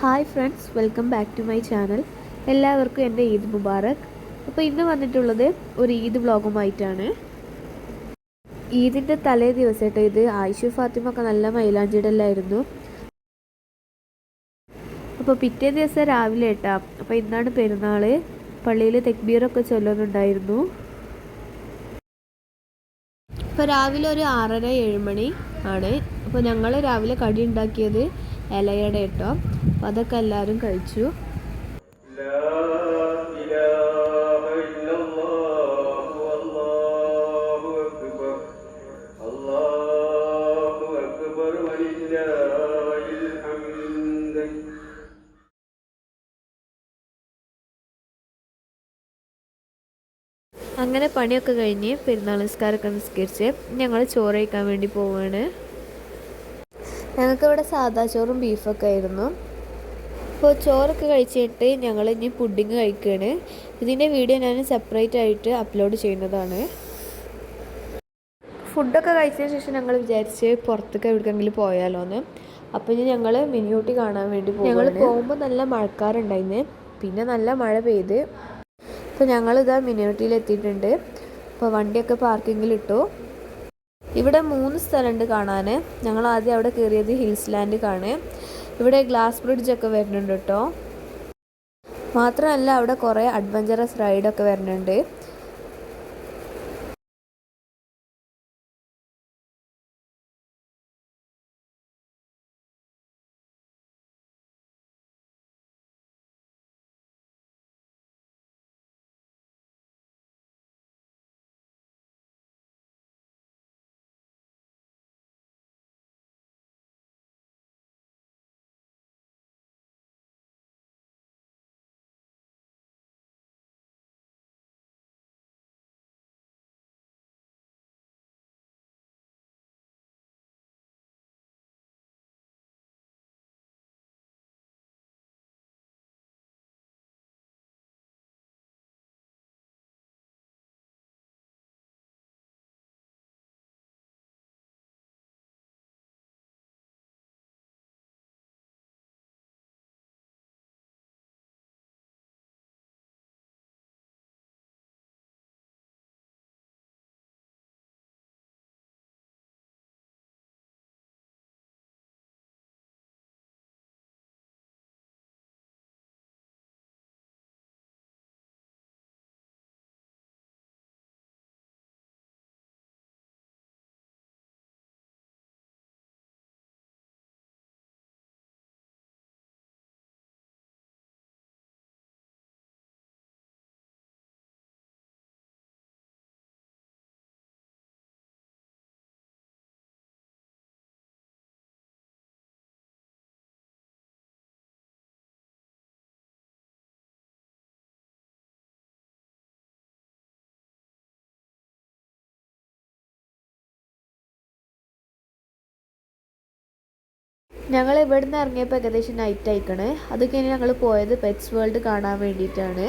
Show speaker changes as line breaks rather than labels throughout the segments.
Hi friends welcome back to my channel എല്ലാവർക്കും എന്റെ ഈദ് മുബാറക്. അപ്പോൾ ഇന്ന് വന്നിട്ടുള്ളത് ഒരു ഈദ് വ്ളോഗുമായിട്ടാണ്. ഈദിന്റെ തലേ ദിവസമായിട്ട് ഇത് ആയിഷു ഫാത്തിമ ഒക്കെ നല്ല മൈലാഞ്ചിടലായിരുന്നു. അപ്പോൾ പിറ്റേ ദിവസം രാവിലെ ഏട്ടാ അപ്പോൾ ഇന്നാണ് പെരുന്നാൾ. പള്ളിയിൽ തെക്ബീറൊക്കെ ചൊല്ലുന്നുണ്ടായിരുന്നു. ഇപ്പോൾ രാവിലെ ഒരു ആറര ഏഴ് മണി ആണ്. അപ്പോൾ ഞങ്ങൾ രാവിലെ കടി ഉണ്ടാക്കിയത് ഇലയുടെ കേട്ടോ അപ്പം അതൊക്കെ എല്ലാവരും കഴിച്ചു. അങ്ങനെ പണിയൊക്കെ കഴിഞ്ഞ് പെരുന്നാൾ നിസ്കാരമൊക്കെ നിസ്കരിച്ച് ഞങ്ങൾ ചോറ് കഴിക്കാൻ വേണ്ടി പോവുകയാണ് ഞങ്ങൾക്ക് ഇവിടെ സാദാ ചോറും ബീഫൊക്കെ ആയിരുന്നു. അപ്പോൾ ചോറൊക്കെ കഴിച്ചിട്ട് ഞങ്ങൾ ഇനി പുഡിങ് കഴിക്കുകയാണ് ഇതിന്റെ വീഡിയോ ഞാൻ സെപ്പറേറ്റ് ആയിട്ട് അപ്ലോഡ് ചെയ്യുന്നതാണ്. ഫുഡൊക്കെ കഴിച്ചതിന് ശേഷം ഞങ്ങൾ വിചാരിച്ച് പുറത്തൊക്കെ എവിടെക്കെങ്കിലും പോയാലോ എന്ന് അപ്പോൾ ഇനി ഞങ്ങൾ മിനിയൂട്ടി കാണാൻ വേണ്ടി പോകും ഞങ്ങൾ പോകുമ്പോൾ നല്ല മഴക്കാറുണ്ടായിരുന്നു പിന്നെ നല്ല മഴ പെയ്ത്. അപ്പോൾ ഞങ്ങളിതാ മിനിയൂട്ടിയിൽ എത്തിയിട്ടുണ്ട് അപ്പോൾ വണ്ടിയൊക്കെ പാർക്കിങ്ങിലിട്ടു. ഇവിടെ മൂന്ന് സ്ഥലമുണ്ട് കാണാൻ ഞങ്ങൾ ആദ്യം അവിടെ കയറിയത് ഹിൽസ് ലാൻഡ് കാണേ ഇവിടെ ഗ്ലാസ് ബ്രിഡ്ജ് ഒക്കെ വരുന്നുണ്ട് കേട്ടോ. മാത്രമല്ല അവിടെ കുറേ അഡ്വഞ്ചറസ് റൈഡൊക്കെ വരുന്നുണ്ട്. ഞങ്ങൾ ഇവിടുന്ന് ഇറങ്ങിയപ്പോൾ ഏകദേശം നൈറ്റ് ആയിക്കണ്. അത് കഴിഞ്ഞ് ഞങ്ങൾ പോയത് പെറ്റ്സ് വേൾഡ് കാണാൻ വേണ്ടിയിട്ടാണ്.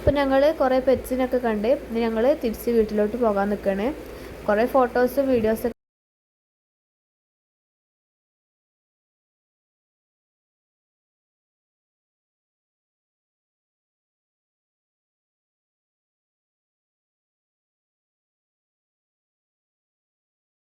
അപ്പോൾ ഞങ്ങൾ കുറേ പെറ്റ്സിനൊക്കെ കണ്ട് ഞങ്ങൾ തിരിച്ച് വീട്ടിലോട്ട് പോകാൻ നിൽക്കുകയാണ് കുറേ ഫോട്ടോസും വീഡിയോസൊക്കെ